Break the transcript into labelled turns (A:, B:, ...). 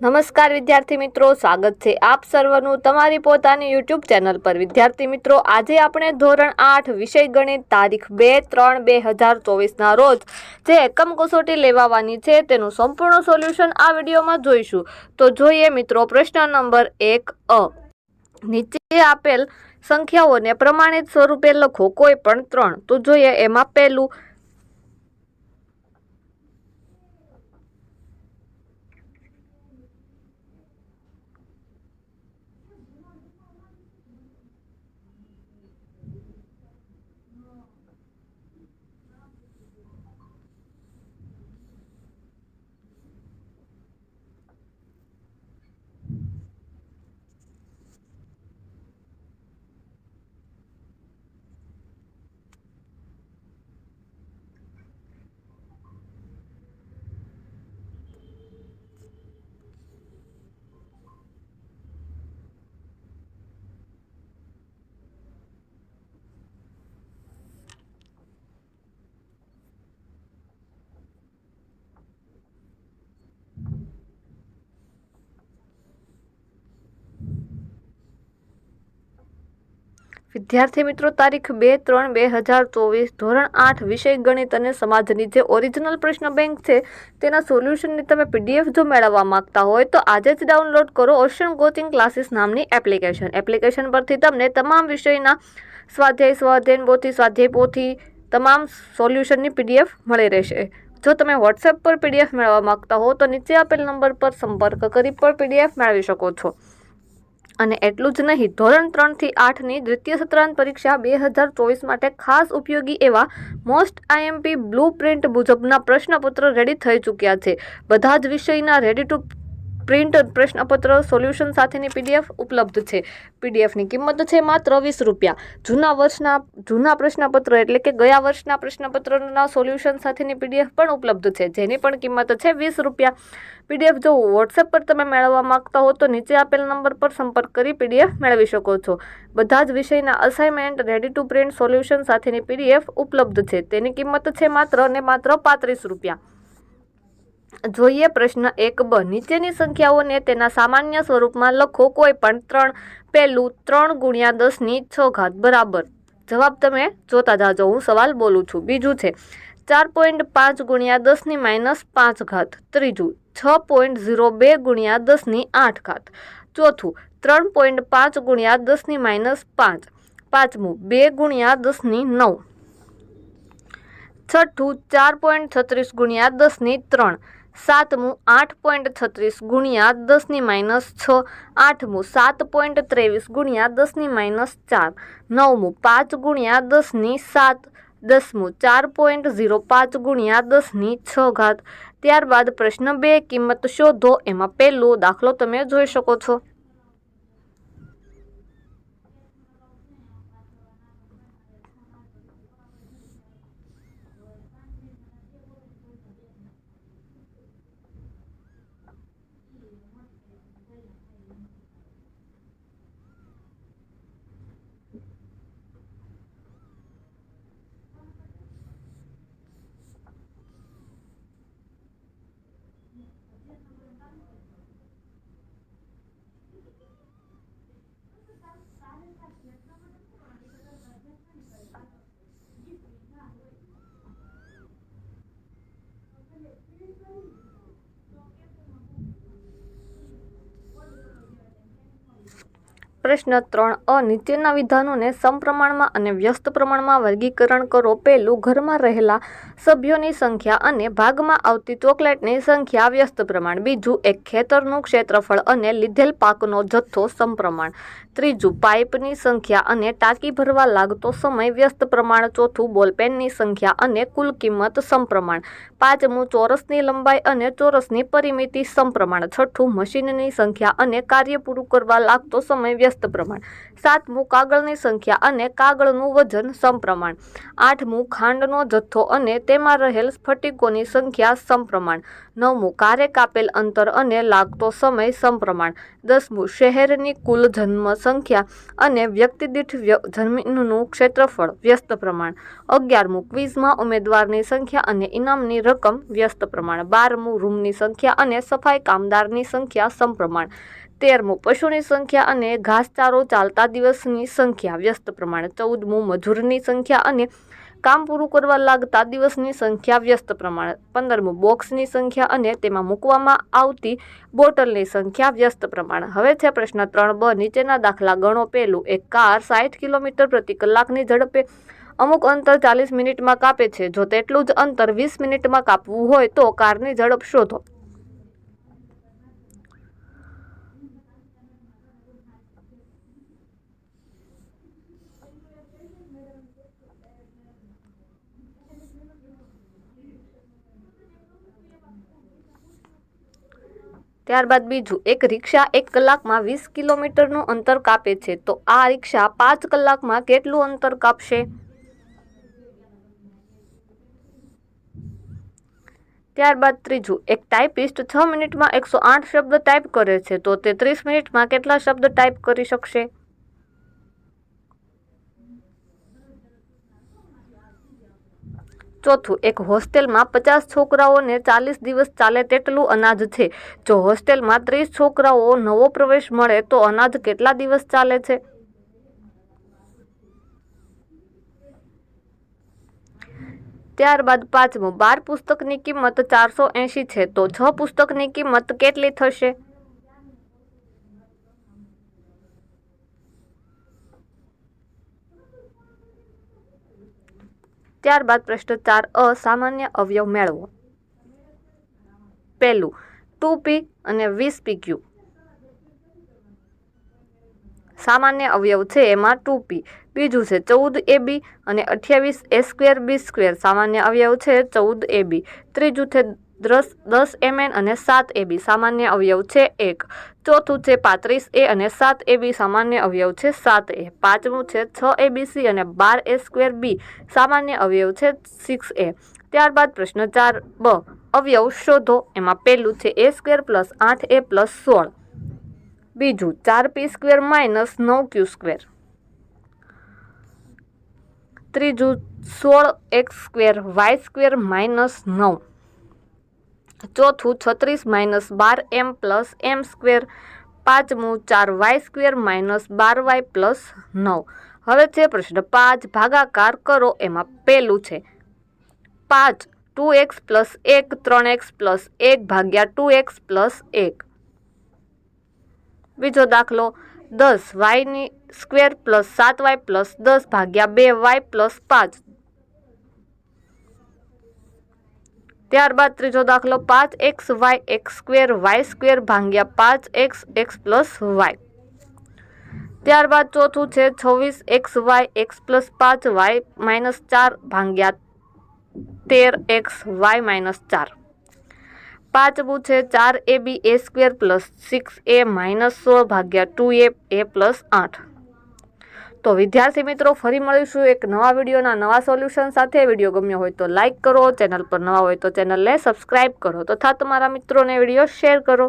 A: નમસ્કાર વિદ્યાર્થી મિત્રો, સ્વાગત છે આપ સર્વનું તમારી પોતાની યુટ્યુબ ચેનલ પર. વિદ્યાર્થી મિત્રો, આજે આપણે ધોરણ આઠ વિષય ગણિત તારીખ બે ત્રણ બે હજાર ચોવીસના રોજ જે એકમ કસોટી લેવાવાની છે તેનું સંપૂર્ણ સોલ્યુશન આ વિડીયોમાં જોઈશું. તો જોઈએ મિત્રો, પ્રશ્ન નંબર એક અ. નીચે આપેલ સંખ્યાઓને પ્રમાણિત સ્વરૂપે લખો કોઈ પણ ત્રણ. તો જોઈએ એમાં પહેલું વિદ્યાર્થી મિત્રો, તારીખ બે ત્રણ બે હજાર ચોવીસ, ધોરણ આઠ, વિષય ગણિત અને સમાજની જે ઓરિજિનલ પ્રશ્ન બેંક છે, તેના સોલ્યુશનની તમે પીડીએફ જો મેળવવા માંગતા હોય, તો આજે જ ડાઉનલોડ કરો ઓશન કોચિંગ ક્લાસીસ નામની એપ્લિકેશન એપ્લિકેશન પરથી તમને તમામ વિષયના સ્વાધ્યાય, સ્વાધ્યાયન પોથી સ્વાધ્યાય પોથી તમામ સોલ્યુશનની પીડીએફ મળી રહેશે. જો તમે વોટ્સએપ પર પીડીએફ મેળવવા માંગતા હો, તો નીચે આપેલ નંબર પર સંપર્ક કરી પણ પીડીએફ મેળવી શકો છો. અને એટલું જ નહીં, ધોરણ ત્રણથી આઠની દ્વિતીય સત્રાંત પરીક્ષા બે હજાર ચોવીસ માટે ખાસ ઉપયોગી એવા મોસ્ટ આઈએમપી બ્લુ પ્રિન્ટ મુજબના પ્રશ્નપત્ર રેડી થઈ ચૂક્યા છે. બધા જ વિષયના રેડી ટુ પ્રિન્ટ પ્રશ્નપત્ર, સોલ્યુશન સાથેની પીડીએફ ઉપલબ્ધ છે. પીડીએફની કિંમત છે માત્ર વીસ રૂપિયા. જૂના વર્ષના, જૂના પ્રશ્નપત્ર એટલે કે ગયા વર્ષના પ્રશ્નપત્રના સોલ્યુશન સાથેની પીડીએફ પણ ઉપલબ્ધ છે, જેની પણ કિંમત છે વીસ રૂપિયા. પીડીએફ જો વોટ્સએપ પર તમે મેળવવા માંગતા હો તો નીચે આપેલ નંબર પર સંપર્ક કરી પીડીએફ મેળવી શકો છો. બધા જ વિષયના assignment ready to print solution સાથેની પીડીએફ ઉપલબ્ધ છે. તેની કિંમત છે માત્ર ને માત્ર પાંત્રીસ રૂપિયા. જોઈએ, પ્રશ્ન એક બ. નીચેની સંખ્યાઓને તેના સામાન્ય સ્વરૂપમાં લખો. કોઈ પણ ત્રણ પહેલું ત્રણ ગુણ્યા દસની છ ઘાત બરાબર. જવાબ તમે જોતા જાજો. હું સવાલ બોલું છું. બીજું છે. ચાર પોઈન્ટ પાંચ ગુણ્યા દસની માઇનસ પાંચ ઘાત. ત્રીજું, છ પોઈન્ટ ઝીરો બે ગુણ્યા દસની આઠ ઘાત. ચોથું, ત્રણ પોઈન્ટ પાંચ ગુણ્યા દસની માઇનસ પાંચ. પાંચમું, બે ગુણ્યા દસની નવ. છઠ્ઠું ચાર પોઈન્ટ છત્રીસ ગુણ્યા દસની ત્રણ. સાતમું આઠ પોઈન્ટ છત્રીસ ગુણ્યા દસની માઇનસ છ. આઠમું સાત પોઈન્ટ ત્રેવીસ ગુણ્યા દસની માઇનસ ચાર. નવમું પાંચ ગુણ્યા દસની સાત. દસમું ચાર પોઈન્ટ ઝીરો પાંચ ગુણ્યા દસની છ ઘાત. ત્યારબાદ પ્રશ્ન બે કિંમત શોધો. એમાં પહેલો દાખલો તમે જોઈ શકો છો. પ્રશ્ન ત્રણ અ નીચેના વિધાનોને સમપ્રમાણમાં અને વ્યસ્ત પ્રમાણમાં વર્ગીકરણ કરો. પહેલું, ઘરમાં રહેલા સભ્યોની સંખ્યા અને ભાગમાં આવતી ચોકલેટની સંખ્યા વ્યસ્ત પ્રમાણ. બીજું, એક ખેતરનું ક્ષેત્રફળ અને લીધેલ પાકનો જથ્થો સમપ્રમાણ. ત્રીજું, પાઇપની સંખ્યા અને ટાંકી ભરવા લાગતો સમય વ્યસ્ત પ્રમાણ. ચોથું, બોલપેનની સંખ્યા અને કુલ કિંમત સમપ્રમાણ. પાંચમું, ચોરસની લંબાઈ અને ચોરસની પરિમિતિ સમપ્રમાણ. છઠ્ઠું, મશીનની સંખ્યા અને કાર્ય પૂરું કરવા લાગતો સમય વ્યસ્ત વ્યસ્ત પ્રમાણ. સાતમું કાગળની સંખ્યા અને કાગળનું વજન સમપ્રમાણ. આઠમું ખાંડનો જથ્થો અને તેમાં રહેલ સ્ફટિકોની સંખ્યા સમપ્રમાણ. નવમું કારે કાપેલ અંતર અને લાગતો સમય સમપ્રમાણ. દસમું શહેરની કુલ જન્મ સંખ્યા અને વ્યક્તિ દીઠ વ્ય- જમીનનું ક્ષેત્રફળ વ્યસ્ત પ્રમાણ. અગિયારમું ક્વિઝમાં ઉમેદવારની સંખ્યા અને ઇનામની રકમ વ્યસ્ત પ્રમાણ. બારમું રૂમની સંખ્યા અને સફાઈ કામદારની સંખ્યા સમપ્રમાણ. તેરમું પશુની સંખ્યા અને ઘાસચારો ચાલતા દિવસની સંખ્યા. વ્યસ્ત પ્રમાણે ચૌદમું મજૂરની સંખ્યા અને કામ પૂરું કરવા લાગતા દિવસની સંખ્યા વ્યસ્ત પ્રમાણે. પંદરમું બોક્સની સંખ્યા અને તેમાં મૂકવામાં આવતી બોટલની સંખ્યા વ્યસ્ત પ્રમાણે. હવે છે પ્રશ્ન ત્રણ બ. નીચેના દાખલા ગણો પહેલું એક કાર સાઠ કિલોમીટર પ્રતિ કલાકની ઝડપે અમુક અંતર ચાલીસ મિનિટમાં કાપે છે. જો તેટલું જ અંતર વીસ મિનિટમાં કાપવું હોય તો કારની ઝડપ શોધો. ત્યારબાદ બીજું, એક રિક્ષા એક કલાકમાં વીસ કિલોમીટરનું અંતર કાપે છે. તો આ રિક્ષા પાંચ કલાકમાં કેટલું અંતર કાપશે? ત્યારબાદ ત્રીજું, એક ટાઈપિસ્ટ છ મિનિટમાં એકસો આઠ શબ્દ ટાઈપ કરે છે. તો તે ત્રીસ મિનિટમાં કેટલા શબ્દ ટાઈપ કરી શકશે? ચોથું, એક હોસ્ટેલમાં પચાસ છોકરાઓને ચાલીસ દિવસ ચાલે તેટલું અનાજ છે. જો હોસ્ટેલમાં ત્રીસ છોકરાઓ નવો પ્રવેશ મળે, તો અનાજ કેટલા દિવસ ચાલે છે? ત્યારબાદ પાંચમું, બાર પુસ્તકની કિંમત ચારસો એંશી છે. તો છ પુસ્તકની કિંમત કેટલી થશે? ત્યારબાદ પ્રશ્ન ચાર અ સામાન્ય અવયવ મેળવો. પહેલું, ટુ પી અને વીસ પી ક્યુ. સામાન્ય અવયવ છે એમાં ટુ પી. બીજું છે ચૌદ એ બી અને અઠ્યાવીસ એ સ્ક્વેર બી સ્ક્વેર. સામાન્ય અવયવ છે ચૌદ એ બી. ત્રીજું છે દસ દસ એમએન અને સાત એબી સામાન્ય અવયવ છે એક. ચોથું છે પાંત્રીસ એ અને સાત એબી સામાન્ય અવયવ છે સાત એ. પાંચમું છે છ એબીસી અને બાર એ સ્ક્વેર બી સામાન્ય અવયવ છે સિક્સ એ. ત્યારબાદ પ્રશ્ન ચાર બ. અવયવ શોધો. એમાં પહેલું છે એ સ્ક્વેર પ્લસ આઠ એ પ્લસ સોળ. બીજું ચાર પી સ્ક્વેર માઇનસ નવ ક્યુ સ્ક્વેર. ત્રીજું સોળ X square Y square minus નવ. ચોથું છત્રીસ માઇનસ બાર એમ પ્લસ એમ સ્ક્વેર પાંચમું ચાર વાય સ્ક્વેર માઇનસ બાર વાય પ્લસ નવ. હવે છે પ્રશ્ન પાંચ, ભાગાકાર કરો એમાં પહેલું છે. પાંચ, ટુ એક્સ પ્લસ એક, ત્રણ એક્સ પ્લસ એક ભાગ્યા ટુ એક્સ પ્લસ એક. બીજો દાખલો, દસ વાયની સ્ક્વેર પ્લસ સાત વાય પ્લસ દસ ભાગ્યા બે વાય પ્લસ પાંચ. ત્યારબાદ ત્રીજો દાખલો પાંચ X Y X square Y square ભાંગ્યા પાંચ એક્સ એક્સ પ્લસ વાય. ત્યારબાદ ચોથું છે છવ્વીસ એક્સ વાય એક્સ પ્લસ પાંચ વાય માઇનસ ચાર ભાંગ્યા તેર એક્સ વાય માઇનસ ચાર. પાંચમું છે ચાર A B A square plus six A minus સો ભાગ્યા ટુ એ એ પ્લસ આઠ. તો વિદ્યાર્થી મિત્રો, ફરી મળીશું એક નવા વિડીયોના નવા સોલ્યુશન સાથે. વીડિયો ગમ્યો હોય તો લાઇક કરો, ચેનલ પર નવા હોય તો ચેનલને સબસ્ક્રાઇબ કરો તથા તમારા મિત્રોને વીડિયો શેર કરો.